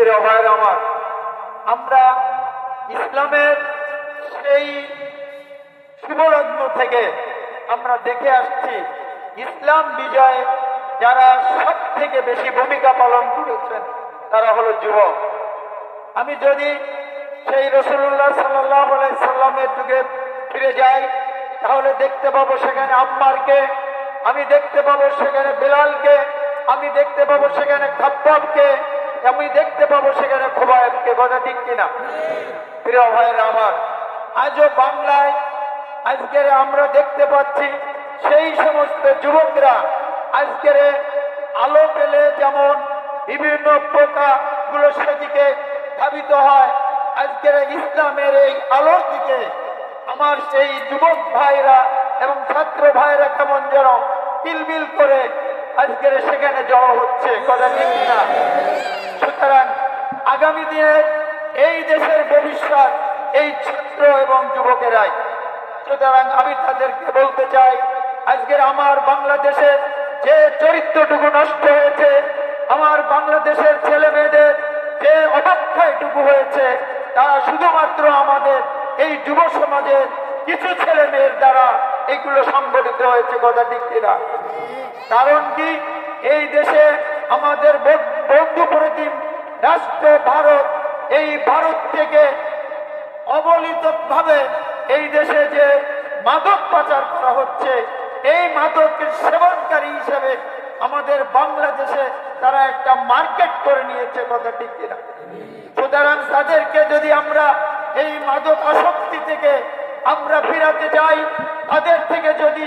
প্রিয় ভাইয়ের আমার। আমরা ইসলামের সেই শুভলগ্ন থেকে আমরা দেখে আসছি, ইসলাম বিজয়ে যারা সব থেকে বেশি ভূমিকা পালন করেছেন, তারা হলো যুবক। আমি যদি সেই রসুল্লাহ সাল্লাহ সাল্লামের যুগে ফিরে যাই, তাহলে দেখতে পাবো সেখানে আম্মারকে, আমি দেখতে পাবো সেখানে বেলালকে, আমি দেখতে পাবো সেখানে খাপ্পাবকে আমি দেখতে পাবো সেখানে খোবায়বকে কথা ঠিক কিনা? প্রিয় ভাইয়ের আমার, আজও বাংলায় আজকের আমরা দেখতে পাচ্ছি সেই সমস্ত যুবকরা আজকের আলো পেলে যেমন বিভিন্ন পোকা গুলো সেদিকে ধাবিত হয়, আজকের ইসলামের এই আলোর দিকে আমার সেই যুবক ভাইরা এবং ছাত্র ভাইরা কেমন যেন কিলবিল করে আজকের সেখানে জড়ো হচ্ছে, কথা ঠিক না সুতরাং আগামী দিনে এই দেশের ভবিষ্যৎ, এই ছাত্র এবং যুবকেরাই। সুতরাং আমি তাদেরকে বলতে চাই, আজকের আমার বাংলাদেশের যে চরিত্রটুকু নষ্ট হয়েছে, আমার বাংলাদেশের ছেলে মেয়েদের যে অবক্ষয়টুকু হয়েছে তারা শুধুমাত্র আমাদের এই যুব সমাজের কিছু ছেলে মেয়ের দ্বারা এগুলো সংগঠিত হয়েছে, কথা ঠিক কিনা? কারণ কি? এই দেশে আমাদের বন্ধু প্রতিম রাষ্ট্র ভারত এই ভারত থেকে অবলিত ভাবে এই দেশে যে মাদক পাচার করা হচ্ছে, এই মাদকের সেবনকারী হিসেবে আমাদের বাংলাদেশে তারা একটা মার্কেট করে নিয়েছে কথা ঠিক কিনা। সুতরাং তাদেরকে যদি আমরা এই মাদক আসক্তি থেকে আমরা ফিরাতে যাই তাদের থেকে যদি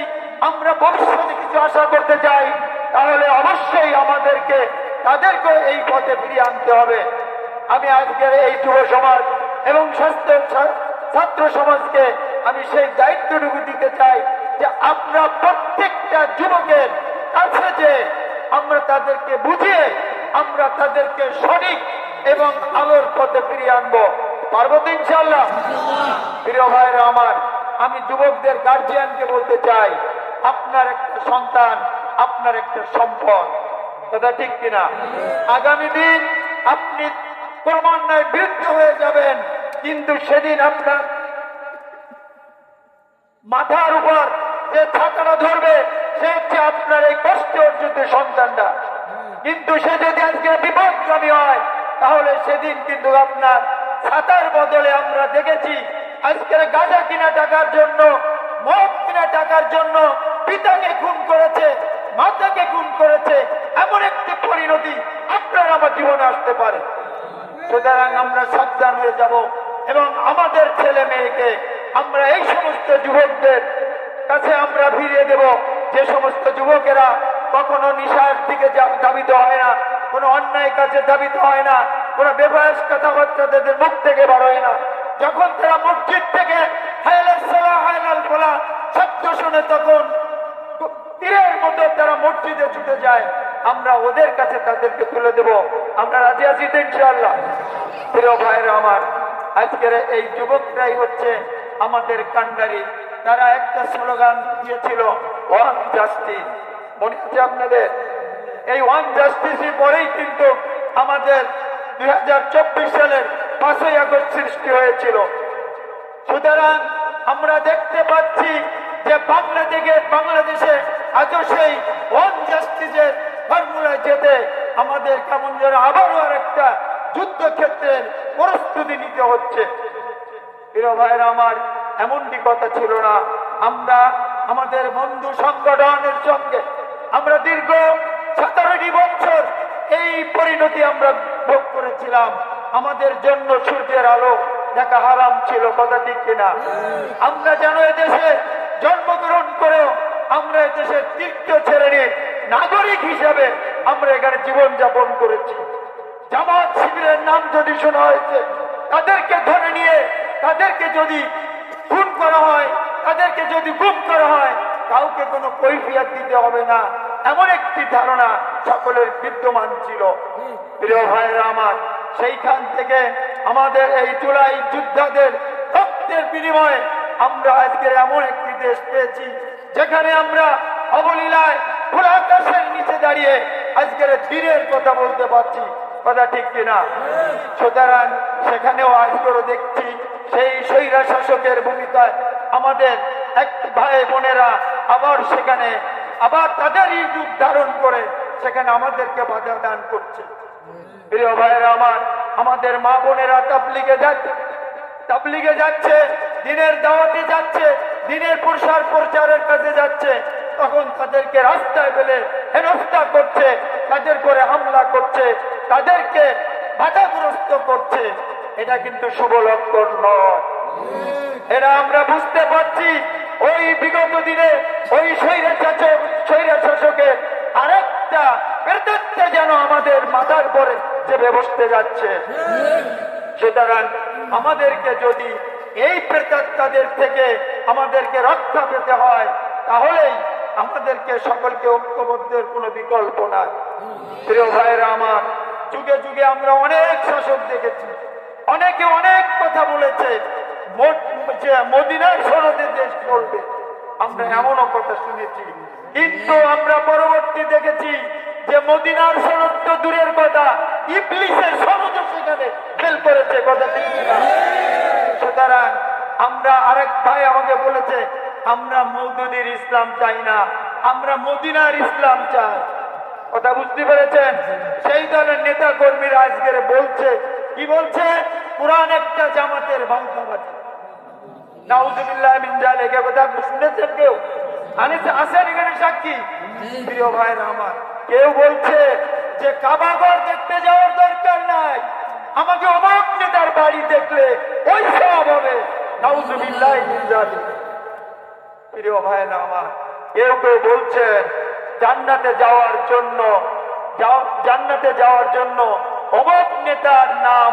আমরা ভবিষ্যতে কিছু আশা করতে চাই, তাহলে অবশ্যই আমাদেরকে তাদেরকে এই পথে ফিরিয়ে আনতে হবে। আমি আজকের এই যুব সমাজ এবং স্বাস্থ্য ছাত্র সমাজকে আমি সেই দায়িত্বটুকু দিতে চাই যে আমরা প্রত্যেকটা যুবকের কাছে যে আমরা তাদেরকে বুঝিয়ে, আমরা তাদেরকে সঠিক এবং আলোর পথে ফিরিয়ে আনব। পারব ইনশাল্লাহ প্রিয় ভাইরা আমার, আমি যুবকদের গার্জিয়ানকে বলতে চাই, আপনার একটা সন্তান, আপনার একটা সম্পদ। কথা ঠিক কিনা? আগামী দিন আপনি ক্রমান্বয়ে বৃদ্ধ হয়ে যাবেন, কিন্তু সেদিন আপনার মাথার উপর যে ছাতাটা ধরবে, সে হচ্ছে আপনার এই কষ্ট অর্জিত সন্তানটা। কিন্তু সে যদি আজকে বিপদগামী হয়, তাহলে সেদিন কিন্তু আপনার ছাতার বদলে আমরা দেখেছি, আজকের গাঁজা কিনা টাকার জন্য, মদ কিনা টাকার জন্য পিতাকে খুন করেছে। মাতাকে খুন করেছে এমন একটি পরিণতি আপনার আমার জীবনে আসতে পারে। সুতরাং আমরা সাবধান হয়ে যাব এবং আমাদের ছেলে মেয়েকে আমরা এই সমস্ত যুবকদের কাছে আমরা ফিরিয়ে দেব। যে সমস্ত যুবকেরা কখনো নিশার দিকে দাবিত হয় না, কোনো অন্যায় কাজে দাবিত হয় না, কোনো বেবয়স কথাবার্তা তাদের মুখ থেকে বার হয় না। যখন তারা মসজিদ থেকে বলা শব্দ শুনে তখন মতো তারা মসজিদে ছুটে যায়, আমরা ওদের কাছে তাদেরকে তুলে দেব। আমরা রাজি আছি ইনশাল্লাহ প্রিয় ভাইরা আমার, আজকের এই যুবকরাই হচ্ছে আমাদের কান্ডারি তারা একটা স্লোগান দিয়েছিল ওয়ান জাস্টিস মনে আছে আপনাদের? এই ওয়ান জাস্টিসের পরেই কিন্তু আমাদের দুই হাজার চব্বিশ সালের পাঁচই আগস্ট সৃষ্টি হয়েছিল। সুতরাং আমরা দেখতে পাচ্ছি যে বাংলাদেশে বাংলাদেশে আজও সেই ওয়ান জাস্টিসের ফর্মুলায় যেতে আমাদের কেমন যেন আবারও আর একটা যুদ্ধক্ষেত্রের প্রস্তুতি নিতে হচ্ছে। প্রিয় আমার এমনটি কথা ছিল না। আমরা আমাদের বন্ধু সংগঠনের সঙ্গে আমরা দীর্ঘ সতেরোটি বছর এই পরিণতি আমরা ভোগ করেছিলাম। আমাদের জন্য সূর্যের আলো দেখা হারাম ছিল, কথা ঠিক কিনা? আমরা যেন এদেশে জন্মগ্রহণ করেও আমরা এদেশের তৃতীয় শ্রেণির নাগরিক হিসেবে আমরা এখানে জীবন যাপন করেছি। জামাত শিবিরের নাম যদি শোনা হয়েছে, তাদেরকে ধরে নিয়ে, তাদেরকে যদি খুন করা হয়, তাদেরকে যদি গুম করা হয়, কাউকে কোনো কৈফিয়াত দিতে হবে না। এমন একটি ধারণা সকলের বিদ্যমান ছিল। প্রিয় ভাইয়েরা আমার, সেইখান থেকে আমাদের এই জুলাই যোদ্ধাদের রক্তের বিনিময়ে আমরা আজকে এমন একটি দেশ পেয়েছি যেখানে আমরা অবলীলায় খোলা আকাশের নিচে দাঁড়িয়ে আজকের দিনের কথা বলতে পারছি, কথা ঠিক কিনা? সুতরাং সেখানেও আজকেও দেখছি, সেই স্বৈরা শাসকের ভূমিকায় আমাদের এক ভাই বোনেরা আবার সেখানে, আবার তাদেরই রূপ ধারণ করে সেখানে আমাদেরকে বাধা দান করছে। প্রিয় ভাইয়েরা আমার, আমাদের মা বোনেরা তাবলিগে যাচ্ছে তাবলিগে যাচ্ছে, দিনের দাওয়াতে যাচ্ছে দিনের প্রসার প্রচারের কাজে যাচ্ছে, তখন তাদেরকে রাস্তায় পেলে হেনস্থা করছে, তাদের করে হামলা করছে, তাদেরকে বাধাগ্রস্ত করছে। এটা কিন্তু শুভ লক্ষণ নয়। এরা আমরা বুঝতে পারছি, ওই বিগত দিনে ওই স্বৈরা শাসক স্বৈরা শাসকের আরেকটা প্রেতত্বে যেন আমাদের মাথার পরে চেপে বসতে যাচ্ছে। সুতরাং আমাদেরকে যদি এই প্রেতাত্মাদের থেকে আমাদেরকে রক্ষা পেতে হয়, তাহলেই আমাদেরকে সকলকে ঐক্যবদ্ধের কোনো বিকল্প নাই। প্রিয় ভাইরা আমার, যুগে যুগে আমরা অনেক শাসক দেখেছি, অনেকে অনেক কথা বলেছে যে মদিনার সনদে দেশ চলবে। আমরা এমনও কথা শুনেছি। কিন্তু আমরা পরবর্তী দেখেছি যে মদিনার সনদ তো দূরের কথা, ইবলিসের সনদ সেখানে ফেল করেছে, কথা সুতরাং আমরা আরেক ভাই আমাকে বলেছে, আমরা মৌদুদির ইসলাম চাই না, আমরা মদিনার ইসলাম চাই। কথা বুঝতে পেরেছেন? সেই দলের নেতা কর্মীরা আজকের বলছে, কি বলছে? কোরআন একটা জামাতের শুনেছেন কেউ? সাক্ষী? প্রিয় আমার, কেউ বলছে যে দেখতে যাওয়ার দরকার নাই। আমাকে অবাক নেতার বাড়ি দেখলে ওই সব হবে। জান্নাতে যাওয়ার জন্য জান্নাতে নেতার নাম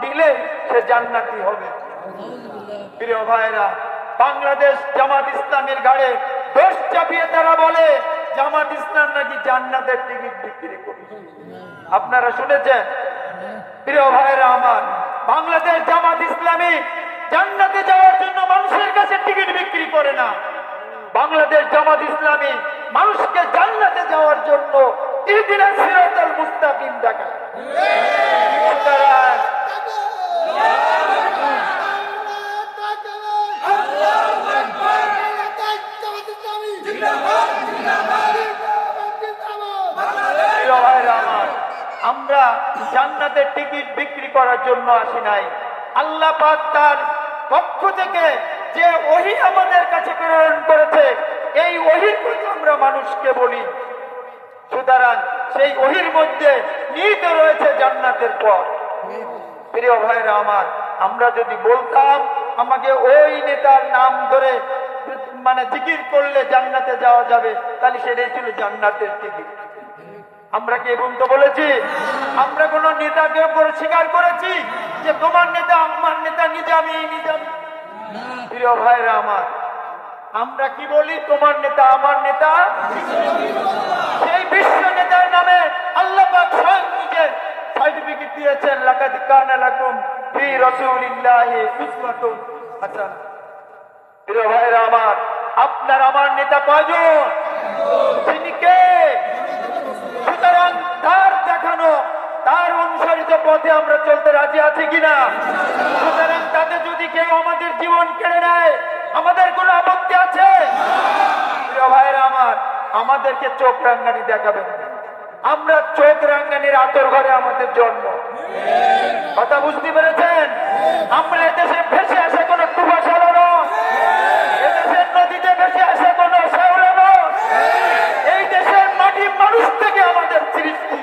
দিলে সে জান্নাতি হবে। প্রিয় ভাইরা বাংলাদেশ জামাত ইসলামের গাড়ে দোষ চাপিয়ে তারা বলে, জামাত ইসলাম নাকি জান্নাতের টিকিট বিক্রি করবে। আপনারা শুনেছেন? প্রিয় ভাইরা আমার, বাংলাদেশ জামাত ইসলামী জান্নাতে যাওয়ার জন্য মানুষের কাছে টিকিট বিক্রি করে না। বাংলাদেশ জামাত ইসলামী মানুষকে জান্নাতে যাওয়ার জন্য আমার জান্নাতের টিকিট বিক্রি করার জন্য আসি নাই। আল্লাহ তার পক্ষ থেকে যে ওহি আমাদের কাছে প্রেরণ করেছে, এই ওহির কথা আমরা মানুষকে বলি। সুতরাং সেই ওহির মধ্যে নিহিত রয়েছে জান্নাতের পথ। প্রিয় ভাইরা আমার, আমরা যদি বলতাম, আমাকে ওই নেতার নাম ধরে মানে জিকির করলে জান্নাতে যাওয়া যাবে, তাহলে সেটাই ছিল জান্নাতের টিকিট। আমরা কি এবং তো বলেছি? আমরা কোন নেতাকে উপর স্বীকার করেছি যে তোমার নেতা, আমার নেতা নিজামি নিজামি প্রিয় ভাইরা আমার, আমরা কি বলি? তোমার নেতা, আমার নেতা। সেই বিশ্ব নেতার নামে আল্লাহ স্বয়ং নিজে সার্টিফিকেট দিয়েছেন, লাকাদ কানা লাকুম ফি রাসূলিল্লাহি উসওয়াতুন হাসানাহ প্রিয় ভাইরা আমার, আপনার আমার নেতা কয়জন? তিনি কে? অনুসারিত পথে আমরা চলতে রাজি আছি কিনা? সুতরাং তাতে যদি কেউ আমাদের জীবন কেড়ে নেয়, আমাদের কোনো আপত্তি আছে? প্রিয় আমার, আমাদেরকে চোখ রাঙ্গানি দেখাবেন। আমরা চোখ রাঙ্গানির আতর ঘরে আমাদের জন্ম। কথা বুঝতে পেরেছেন? আমরা এদেশে ভেসে আসে কোনো টুবা সালানো এদেশের নদীতে ভেসে আসে কোনো শ্যাওলানো এই দেশের মাটি মানুষ থেকে আমাদের সৃষ্টি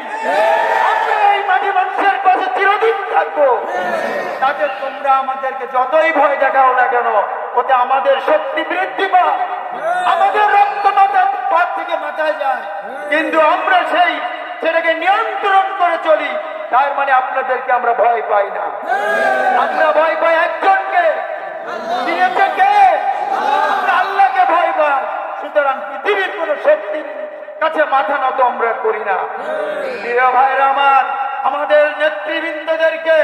আমরা এই মাটি মানুষের কাছে চিরদিন থাকব তাতে তোমরা আমাদেরকে যতই ভয় দেখাও না কেন ওতে আমাদের শক্তি বৃদ্ধি পায় আমাদের রক্ত মাথা থেকে মাথায় যায়। কিন্তু আমরা সেই সেটাকে নিয়ন্ত্রণ করে চলি তার মানে আপনাদেরকে আমরা ভয় পাই না। আমরা ভয় পাই একজনকে। দিয়েছে কে? আমরা আল্লাহকে ভয় পাই। সুতরাং পৃথিবীর কোন শক্তির কাছে মাথা নত আমরা করি না। প্রিয় ভাইরা আমার আমাদের নেতৃবৃন্দদেরকে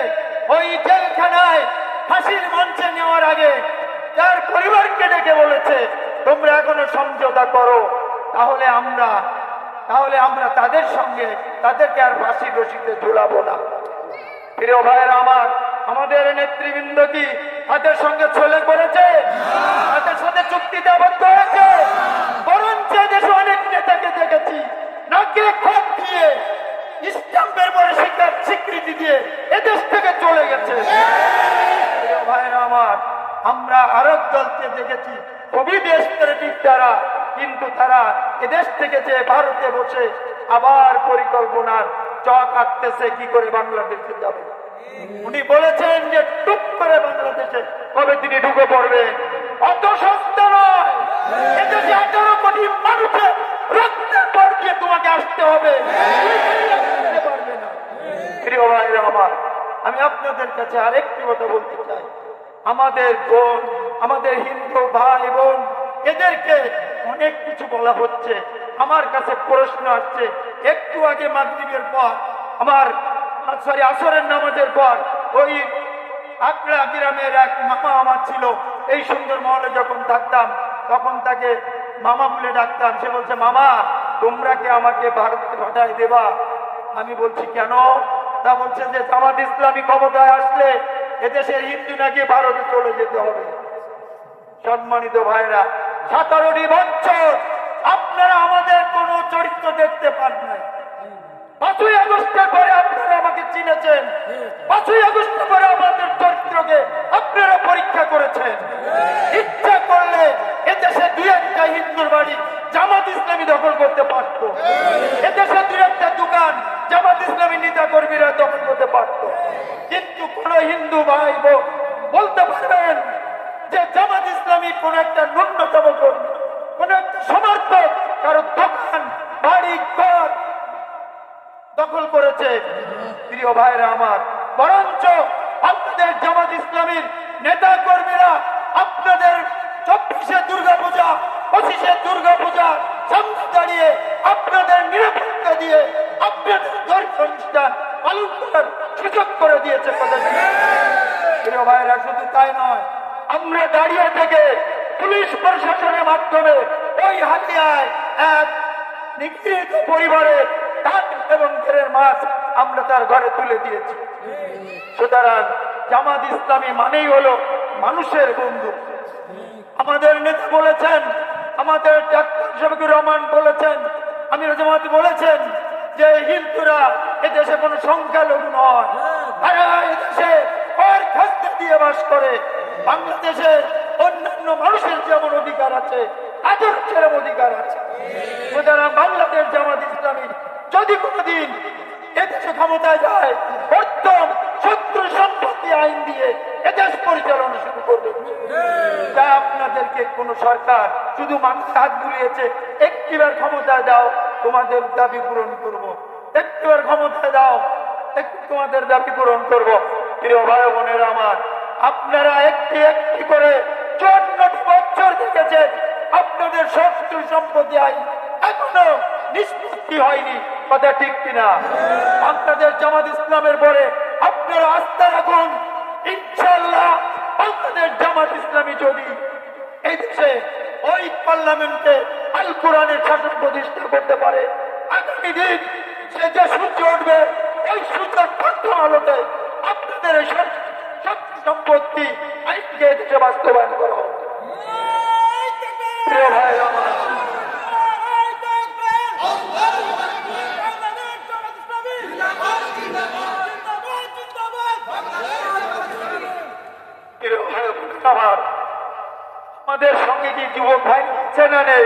ওই জেলখানায় ফাঁসির মঞ্চে নেওয়ার আগে তার পরিবারকে ডেকে বলেছে, তোমরা এখনও সমঝোতা করো, তাহলে আমরা তাহলে আমরা তাদের সঙ্গে তাদেরকে আর ফাঁসি রশিতে ঝুলাবো না। প্রিয় ভাইয়েরা আমার, আমাদের নেতৃবৃন্দ কি তাদের সঙ্গে ছলে করেছে তাদের সাথে চুক্তিতে আবদ্ধ হয়েছে বরঞ্চ দেশে অনেক নেতাকে দেখেছি নাকে খোপ দিয়ে স্টাম্পের পরে স্বীকার স্বীকৃতি দিয়ে এদেশ থেকে চলে গেছে প্রিয় ভাইয়েরা আমার আমরা আরব দলকে দেখেছি খুবই দেশ ঠিক তারা কিন্তু তারা এদেশ থেকে যে ভারতে বসে আবার পরিকল্পনার চক আঁকতেছে, কি করে বাংলাদেশে যাবে? উনি বলেছেন যে টুক করে বাংলাদেশে কবে তিনি ঢুকে পড়বেন অত সস্তা নয়। এদেশে আঠারো কোটি মানুষের রক্তের পর দিয়ে তোমাকে আসতে হবে। প্রিয় ভাইরা আমার, আমি আপনাদের কাছে আরেকটি কথা বলতে চাই। আমাদের বোন, আমাদের হিন্দু ভাই বোন, এদেরকে অনেক কিছু বলা হচ্ছে। আমার কাছে প্রশ্ন আসছে, একটু আগে মাগরিবের পর, আমার, সরি, আসরের নামাজের পর, ওই আকড়া গ্রামের এক মামা আমার ছিল। এই সুন্দর মহলে যখন থাকতাম, তখন তাকে মামা বলে ডাকতাম। সে বলছে, মামা, তোমরা কি আমাকে ভারতে পাঠায় দেবা? আমি বলছি, কেন? তা বলছে যে, জামাত ইসলামী ক্ষমতায় আসলে এদেশের হিন্দু নাকি ভারতে চলে যেতে হবে? সম্মানিত ভাইরা সতেরোটি বছর আপনারা আমাদের কোন চরিত্র দেখতে পান নাই। পাঁচই আগস্টের পরে আপনারা আমাকে চিনেছেন। পাঁচই আগস্টের পরে আমাদের চরিত্রকে আপনারা পরীক্ষা করেছেন। ইচ্ছা করলে এদেশে দুই একটা হিন্দুর বাড়ি জামাত ইসলামী দখল করতে পারত। এদেশে দু একটা দোকান জামাত ইসলামী নেতা কর্মীরা দখল করতে পারত। কিন্তু কোন হিন্দু ভাই বলতে পারবেন যে জামাত ইসলামী কোন একটা ন্যূনতম কর্মী কোন একটা সমর্থক কারও দোকান, বাড়ি, ঘর দখল করেছে। প্রিয় ভাইরা আমার, বরঞ্চ আপনাদের জামাত ইসলামীর নেতা কর্মীরা আপনাদের চব্বিশে দুর্গা পূজা পঁচিশে দুর্গা পূজা সামনে দাঁড়িয়ে আপনাদের নিরাপত্তা দিয়ে আপনাদের ধর্মীয় অনুষ্ঠান পালন করার সুযোগ করে দিয়েছে প্রিয় ভাইরা, শুধু তাই নয় আমরা দাঁড়িয়ে থেকে পুলিশ প্রশাসনের মাধ্যমে ওই হাতিয়ায় এক নিগৃহীত পরিবারের ধান এবং ঘেরের মাছ আমরা তার ঘরে তুলে দিয়েছি। সুতরাং জামাত ইসলামী মানেই হলো মানুষের বন্ধু। আমাদের নেতা বলেছেন, আমাদের ডাক্তার শফিকুর রহমান বলেছেন, আমির জামাত বলেছেন যে হিন্দুরা এদেশে কোনো সংখ্যালঘু নয়। তারা এদেশে দিয়ে বাস করে। বাংলাদেশে অন্যান্য মানুষের যেমন অধিকার আছে, তাদের সেরকম অধিকার আছে সুতরাং বাংলাদেশ জামাত ইসলামী যদি কোনোদিন এদেশে ক্ষমতায় যায়, প্রথম শত্রু সম্পত্তি আইন দিয়ে এদেশ পরিচালনা শুরু করবে যা আপনাদেরকে কোন সরকার শুধু মানুষ হাত বুলিয়েছে, একটিবার ক্ষমতায় দাও, তোমাদের দাবি পূরণ করব। একটিবার ক্ষমতায় দাও, একটু তোমাদের দাবি পূরণ করব। প্রিয় ভাই বোনের আমার আপনারা একটি একটি করে চুয়ান্নটি বছর দেখেছেন। আপনাদের শত্রু সম্পত্তি আইন এখনও নিষ্পত্তি হয়নি। কথা ঠিক কিনা? আপনাদের জামাত ইসলামের পরে আপনারা আস্থা রাখুন ইনশাল্লাহ বাংলাদেশ জামাত ইসলামী যদি এই দেশে ওই পার্লামেন্টে আল কোরআনের শাসন প্রতিষ্ঠা করতে পারে, আগামী দিন সে যে সূর্য উঠবে ওই সূর্যের প্রথম আলোতে আপনাদের এই সম্পত্তি এই দেশে বাস্তবায়ন করা আমাদের সঙ্গে কি যুবক ভাই আছে না নেই?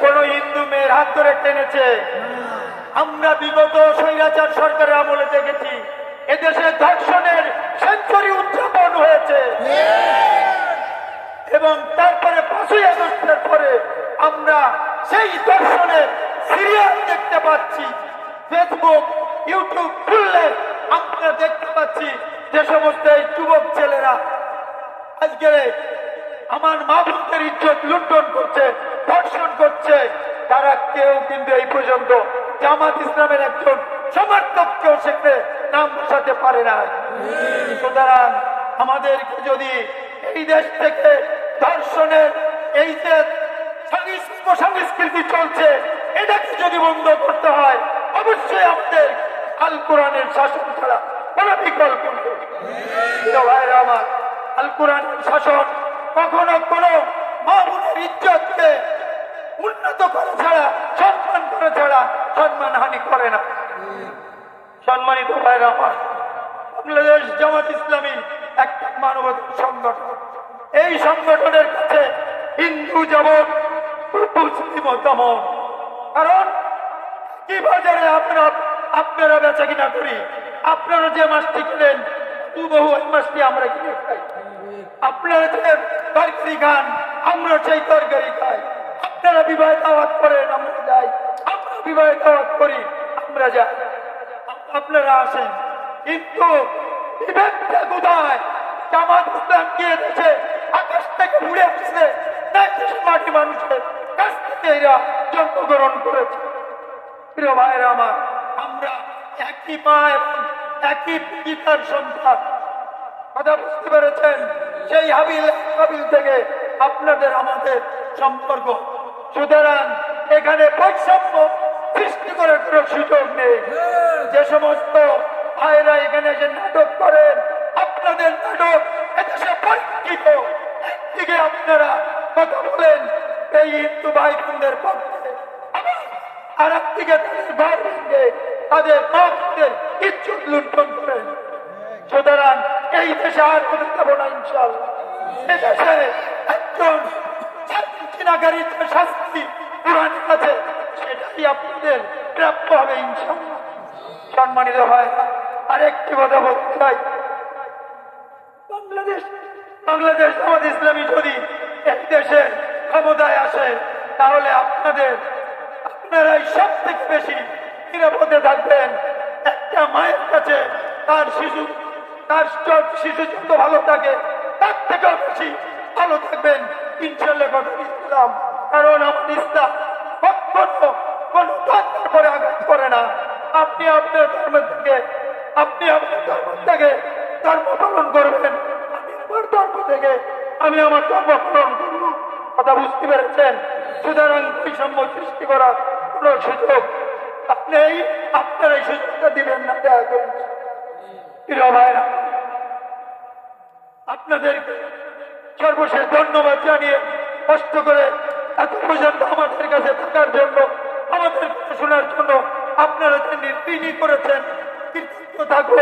কোন হিন্দু মেয়ের হাত ধরে টেনেছে। আমরা বিগত স্বৈরাচার সরকারের আমলে দেখেছি এদেশে ধর্ষণের সেঞ্চুরি হয়েছে। এবং তারপরে পাঁচই আগস্টের পরে আমরা সেই দর্শনের সিরিয়াল দেখতে পাচ্ছি। ফেসবুক ইউটিউব খুললে আমরা দেখতে পাচ্ছি যে সমস্ত এই যুবক ছেলেরা আজকে আমার মা বোনদের ইজ্জত লুণ্ঠন করছে, ধর্ষণ করছে। তারা কেউ কিন্তু এই পর্যন্ত জামাত ইসলামের একজন সমর্থক কেউ সেখানে নাম বসাতে পারে না সুতরাং আমাদেরকে যদি এই দেশ থেকে ধর্ষণের এই যে সংস্কৃতি চলছে, এটাকে যদি বন্ধ করতে হয়, অবশ্যই আমাদের আল কোরআনের শাসন ছাড়া কোনো বিকল্প ভাইরা আমার, আল কোরআনের শাসন কখনো কোনো মাহবুবের ইজ্জতকে উন্নত করা ছাড়া, সম্মান করা ছাড়া সম্মান হানি করে না। সম্মানিত ভাইরা আমার বাংলাদেশ জামাত ইসলামী একটা মানবাধিকার সংগঠন। এই সংগঠনের কাছে হিন্দু যেমন তেমন কারণ কি বাজারে আপনারা আপনারা বেচা কিনা করি? আপনারা যে মাছটি কিনেন বহু ওই মাছটি আমরা কিনে খাই। আপনারা যে তরকারি খান, আমরা সেই তরকারি খাই। আপনারা বিবাহ দাওয়াত করেন, আমরা যাই। আমরা বিবাহ দাওয়াত করি, আমরা যাই। আপনারা আসেন। কিন্তু সেই হাবিল হাবিল থেকে আপনাদের আমাদের সম্পর্ক। সুতরাং এখানে বৈষম্য সৃষ্টি করার কোনো সুযোগ নেই। যে সমস্ত ভাইরা এখানে যে নাটক করেন, আপনাদের নাটক এদেশে পরীক্ষিত একদিকে আপনারা কথা বলেন, এই হিন্দু ভাই বোনদের আর একদিকে তাদের ঘর ভেঙে তাদের লুণ্ঠন করেন। সুতরাং এই দেশে আর কোনো না ইনশাল্লাহ এদেশে একজন চিনাকারীর যে শাস্তি কোরআন আছে, সেটাই আপনাদের প্রাপ্য হবে ইনশাল্লাহ সম্মানিত হয় আরেকটি কথা বলতে চাই। বাংলাদেশ বাংলাদেশ আমাদের ইসলামী যদি এই দেশে ক্ষমতায় আসে, তাহলে আপনাদের, আপনারাই সব থেকে বেশি নিরাপদে থাকবেন। একটা মায়ের কাছে তার শিশু তার শিশু যত ভালো থাকে, তার থেকেও বেশি ভালো থাকবেন ইনশাল্লাহ কথা ইসলাম। কারণ আমার ইসলাম কখনো কোনো ধর্মের আঘাত করে না। আপনি আপনার ধর্মের থেকে আপনি আপনার ধর্ম থেকে ধর্ম পালন করবেন। আমি আমার ধর্ম থেকে, আমি আমার ধর্ম পালন করব। কথা বুঝতে পেরেছেন? সুতরাং বৈষম্য সৃষ্টি করার কোন সুযোগ আপনি আপনার এই সুযোগটা দিবেন না, দয়া করে। প্রিয় ভাইরা আপনাদেরকে সর্বশেষ ধন্যবাদ জানিয়ে কষ্ট করে এত পর্যন্ত আমাদের কাছে থাকার জন্য, আমাদের শোনার জন্য আপনারা যে নির্বিনী করেছেন থাকব।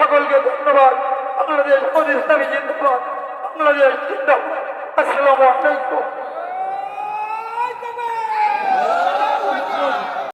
সকলকে ধন্যবাদ। বাংলাদেশ ইসলামী জিন্দাবাদ। বাংলাদেশ জিন্দাবাদ। আসসালামু আলাইকুম।